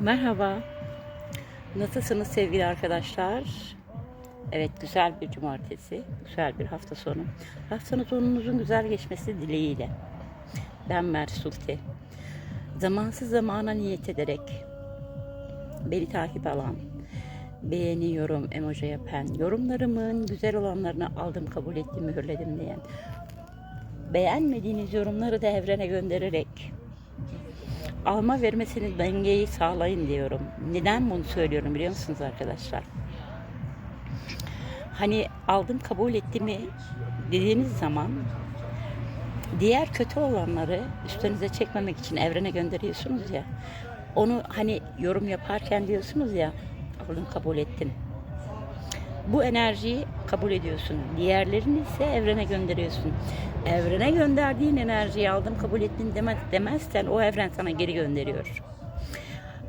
Merhaba. Nasılsınız sevgili arkadaşlar? Evet güzel bir cumartesi, güzel bir hafta sonu. Hafta sonunuzun güzel geçmesi dileğiyle. Ben Mersulti. Zamansız zamana niyet ederek beni takip alan, beğeni, yorum, emoji yapan, yorumlarımın güzel olanlarını aldım, kabul ettim, mühürledim diyen, beğenmediğiniz yorumları da evrene göndererek alma vermesinin dengeyi sağlayın diyorum. Neden bunu söylüyorum biliyor musunuz arkadaşlar? Hani aldım kabul etti mi dediğiniz zaman diğer kötü olanları üstünüze çekmemek için evrene gönderiyorsunuz ya. Onu hani yorum yaparken diyorsunuz ya aldım kabul ettim. Bu enerjiyi kabul ediyorsun. Diğerlerini ise evrene gönderiyorsun. Evrene gönderdiğin enerjiyi aldım kabul ettim demez, demezsen o evren sana geri gönderiyor.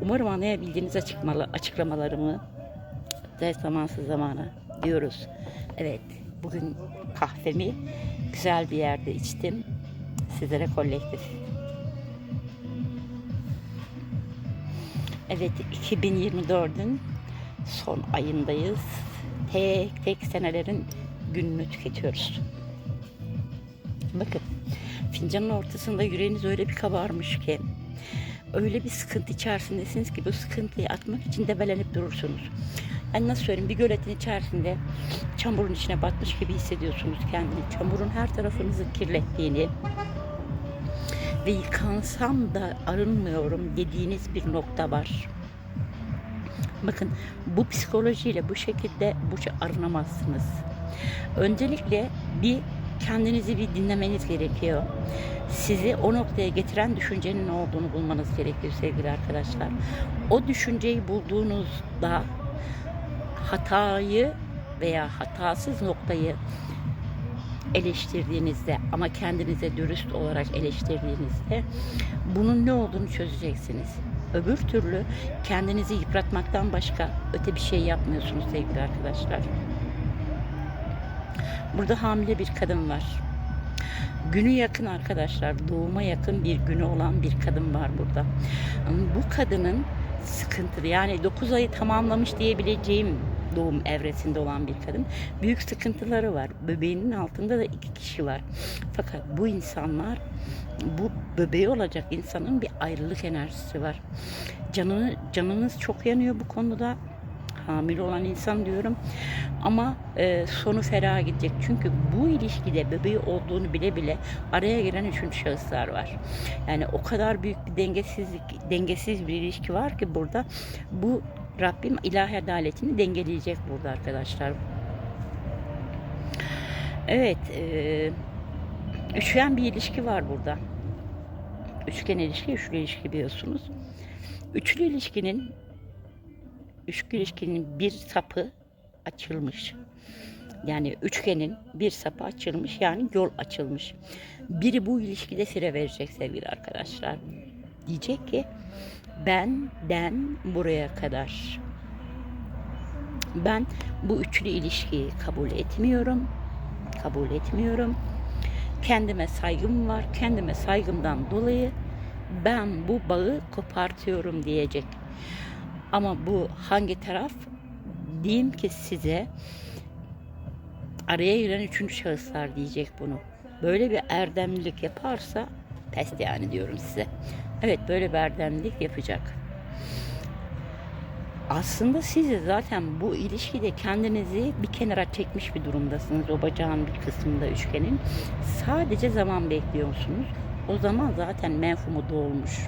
Umarım anlayabildiğiniz açıklamalı, açıklamalarımı de zamansız zamana diyoruz. Evet, bugün kahvemi güzel bir yerde içtim. Sizlere kolektif. Evet, 2024'ün son ayındayız. Tek tek senelerin gününü tüketiyoruz. Bakın, fincanın ortasında yüreğiniz öyle bir kabarmış ki, öyle bir sıkıntı içerisindesiniz ki bu sıkıntıyı atmak için debelenip durursunuz. Yani nasıl söyleyeyim bir göletin içerisinde çamurun içine batmış gibi hissediyorsunuz kendini. Çamurun her tarafınızı kirlettiğini ve yıkansam da arınmıyorum dediğiniz bir nokta var. Bakın bu psikolojiyle bu şekilde bu arınamazsınız. Öncelikle bir kendinizi bir dinlemeniz gerekiyor. Sizi o noktaya getiren düşüncenin ne olduğunu bulmanız gerekiyor sevgili arkadaşlar. O düşünceyi bulduğunuzda hatayı veya hatasız noktayı eleştirdiğinizde ama kendinize dürüst olarak eleştirdiğinizde bunun ne olduğunu çözeceksiniz. Öbür türlü kendinizi yıpratmaktan başka öte bir şey yapmıyorsunuz sevgili arkadaşlar. Burada hamile bir kadın var. Günü yakın arkadaşlar, doğuma yakın bir günü olan bir kadın var burada. Bu kadının sıkıntılı yani 9 ayı tamamlamış diyebileceğim doğum evresinde olan bir kadın. Büyük sıkıntıları var. Bebeğinin altında da iki kişi var. Fakat bu insanlar bu bebeği olacak insanın bir ayrılık enerjisi var. Canını, canınız çok yanıyor bu konuda hamile olan insan diyorum. Ama e, sonu ferah gidecek. Çünkü bu ilişkide bebeği olduğunu bile bile araya giren üçüncü şahıslar var. Yani o kadar büyük bir dengesizlik, dengesiz bir ilişki var ki burada bu Rabbim ilahi adaletini dengeleyecek burada arkadaşlar. Evet, e, üçgen bir ilişki var burada. Üçgen ilişki, üçlü ilişki biliyorsunuz. Üçlü ilişkinin üçlü ilişkinin bir sapı açılmış. Yani üçgenin bir sapı açılmış yani yol açılmış. Biri bu ilişkide süre verecek sevgili arkadaşlar. Diyecek ki benden buraya kadar. Ben bu üçlü ilişkiyi kabul etmiyorum. Kabul etmiyorum. Kendime saygım var. Kendime saygımdan dolayı ben bu bağı kopartıyorum diyecek. Ama bu hangi taraf? Diyeyim ki size araya giren üçüncü şahıslar diyecek bunu. Böyle bir erdemlilik yaparsa pes yani diyorum size. Evet böyle bir erdemlilik yapacak. Aslında siz de zaten bu ilişkide kendinizi bir kenara çekmiş bir durumdasınız. O bacağın bir kısmında üçgenin. Sadece zaman bekliyorsunuz. O zaman zaten menfumu dolmuş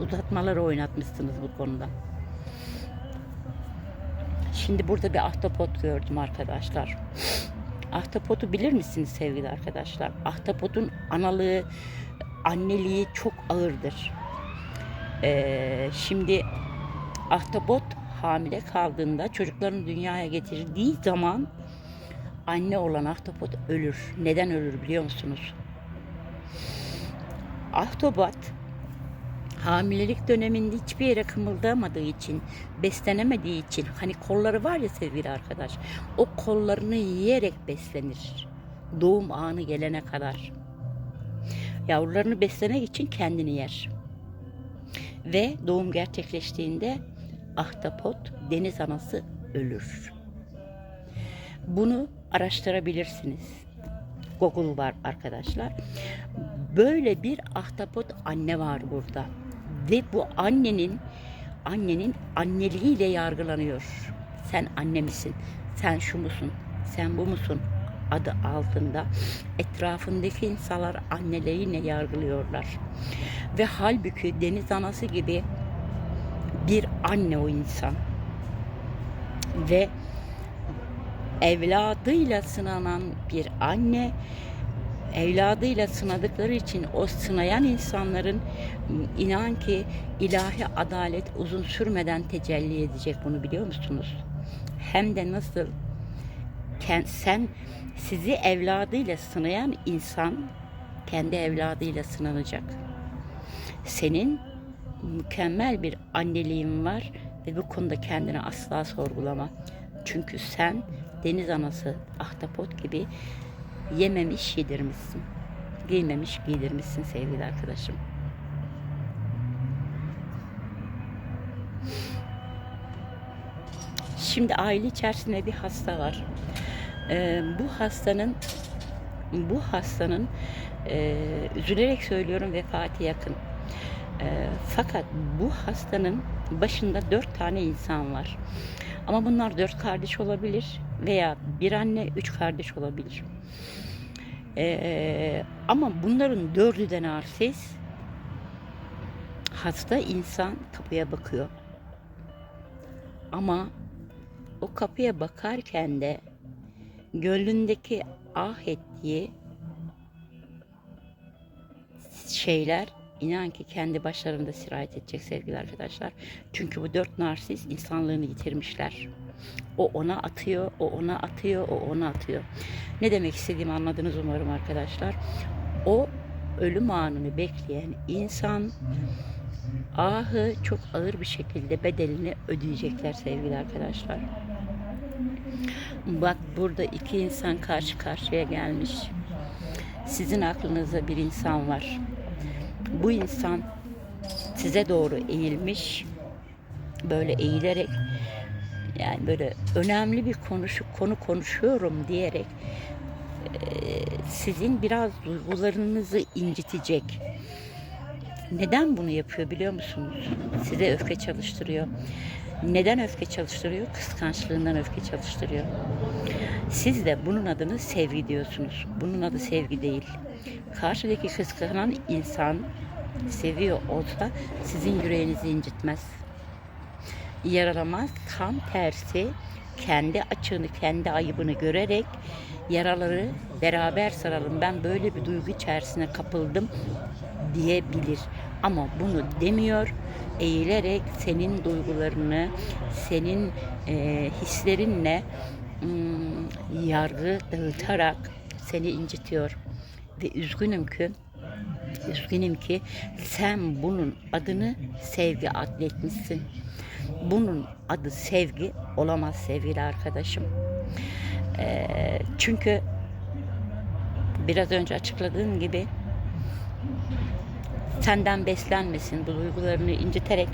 uzatmaları oynatmışsınız bu konuda. Şimdi burada bir ahtapot gördüm arkadaşlar. Ahtapotu bilir misiniz sevgili arkadaşlar? Ahtapotun analığı, anneliği çok ağırdır. Ee, şimdi ahtapot hamile kaldığında çocuklarını dünyaya getirdiği zaman anne olan ahtapot ölür. Neden ölür biliyor musunuz? Ahtapot hamilelik döneminde hiçbir yere kımıldamadığı için, beslenemediği için hani kolları var ya sevgili arkadaş, o kollarını yiyerek beslenir. Doğum anı gelene kadar. Yavrularını beslemek için kendini yer. Ve doğum gerçekleştiğinde ahtapot deniz anası ölür. Bunu araştırabilirsiniz. Google var arkadaşlar. Böyle bir ahtapot anne var burada. Ve bu annenin annenin anneliğiyle yargılanıyor. Sen anne misin? Sen şu musun? Sen bu musun? Adı altında etrafındaki insanlar anneleriyle yargılıyorlar. Ve halbuki deniz anası gibi bir anne o insan. Ve evladıyla sınanan bir anne evladıyla sınadıkları için o sınayan insanların inan ki ilahi adalet uzun sürmeden tecelli edecek bunu biliyor musunuz? Hem de nasıl sen sizi evladıyla sınayan insan kendi evladıyla sınanacak. Senin mükemmel bir anneliğin var ve bu konuda kendini asla sorgulama. Çünkü sen deniz anası ahtapot gibi yememiş yedirmişsin. Giymemiş giydirmişsin sevgili arkadaşım. Şimdi aile içerisinde bir hasta var. Ee, bu hastanın bu hastanın e, üzülerek söylüyorum vefatı yakın. E, fakat bu hastanın başında dört tane insan var. Ama bunlar dört kardeş olabilir veya bir anne üç kardeş olabilir. E, ama bunların dördü de narsist. Hasta insan kapıya bakıyor. Ama o kapıya bakarken de gönlündeki ah ettiği şeyler inan ki kendi başlarında sirayet edecek sevgili arkadaşlar. Çünkü bu dört narsist insanlığını yitirmişler. O ona atıyor, o ona atıyor, o ona atıyor. Ne demek istediğimi anladınız umarım arkadaşlar. O ölüm anını bekleyen insan ahı çok ağır bir şekilde bedelini ödeyecekler sevgili arkadaşlar. Bak burada iki insan karşı karşıya gelmiş. Sizin aklınızda bir insan var. Bu insan size doğru eğilmiş. Böyle eğilerek yani böyle önemli bir konuşu konu konuşuyorum diyerek e, sizin biraz duygularınızı incitecek. Neden bunu yapıyor biliyor musunuz? Size öfke çalıştırıyor. Neden öfke çalıştırıyor? Kıskançlığından öfke çalıştırıyor. Siz de bunun adını sevgi diyorsunuz. Bunun adı sevgi değil. Karşıdaki kıskanan insan seviyor olsa sizin yüreğinizi incitmez. Yaralamaz. Tam tersi kendi açığını, kendi ayıbını görerek yaraları beraber saralım. Ben böyle bir duygu içerisine kapıldım diyebilir. Ama bunu demiyor. Eğilerek senin duygularını, senin e, hislerinle ım, yargı dağıtarak seni incitiyor. Ve üzgünüm ki üzgünüm ki sen bunun adını sevgi adletmişsin. Bunun adı sevgi olamaz sevgili arkadaşım. E, çünkü biraz önce açıkladığım gibi senden beslenmesin, bu duygularını inciterek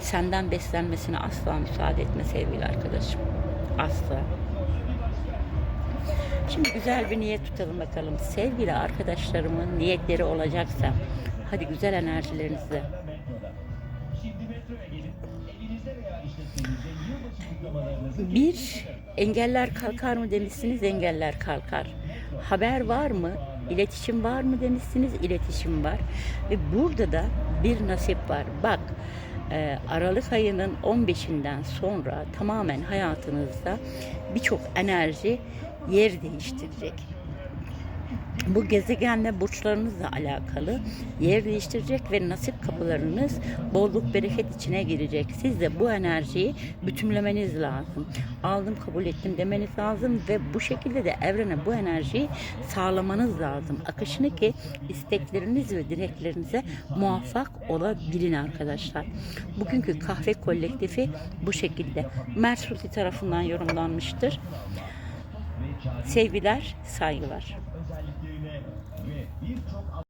senden beslenmesine asla müsaade etme sevgili arkadaşım. Asla. Şimdi güzel bir niyet tutalım bakalım. Sevgili arkadaşlarımın niyetleri olacaksa hadi güzel enerjilerinizle bir engeller kalkar mı demişsiniz engeller kalkar. Haber var mı? İletişim var mı demişsiniz iletişim var. Ve burada da bir nasip var. Bak e, Aralık ayının 15'inden sonra tamamen hayatınızda birçok enerji yer değiştirecek bu gezegenle burçlarınızla alakalı yer değiştirecek ve nasip kapılarınız bolluk bereket içine girecek. Siz de bu enerjiyi bütünlemeniz lazım. Aldım kabul ettim demeniz lazım ve bu şekilde de evrene bu enerjiyi sağlamanız lazım. Akışını ki istekleriniz ve dileklerinize muvaffak olabilin arkadaşlar. Bugünkü kahve kolektifi bu şekilde. Mersuti tarafından yorumlanmıştır. Sevgiler, saygılar.